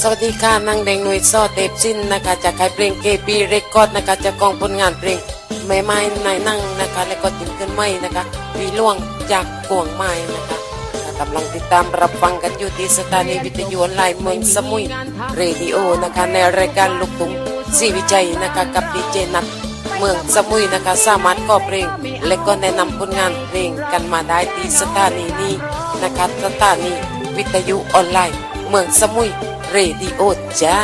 สวัสดีค่ะนางแดงหน่วยซอเตปซินนะคะจากค่ายเพลงเกปีเรคคอร์ดนะคะจากกองผลงานเพลงแม่ไม้นายนั่งนะคะและก็ติมขึ้นไม้นะคะวีล่วงจากกวงไม้นะคะกำลังติดตามรับฟังกันอยู่ที่สถานีวิทยุออนไลน์เมืองสมุยเรดิโอนะคะในรายการลูกทุ่งสีวิจัยนะคะกับดีเจนัทเมืองสมุยนะคะสามารถก่อเพลง และก็แนะนำผลงานเพลงกันมาได้ที่สถานีนี้นะคะสถานีวิทยุออนไลน์ เมืองสมุยเรดิโอจ้า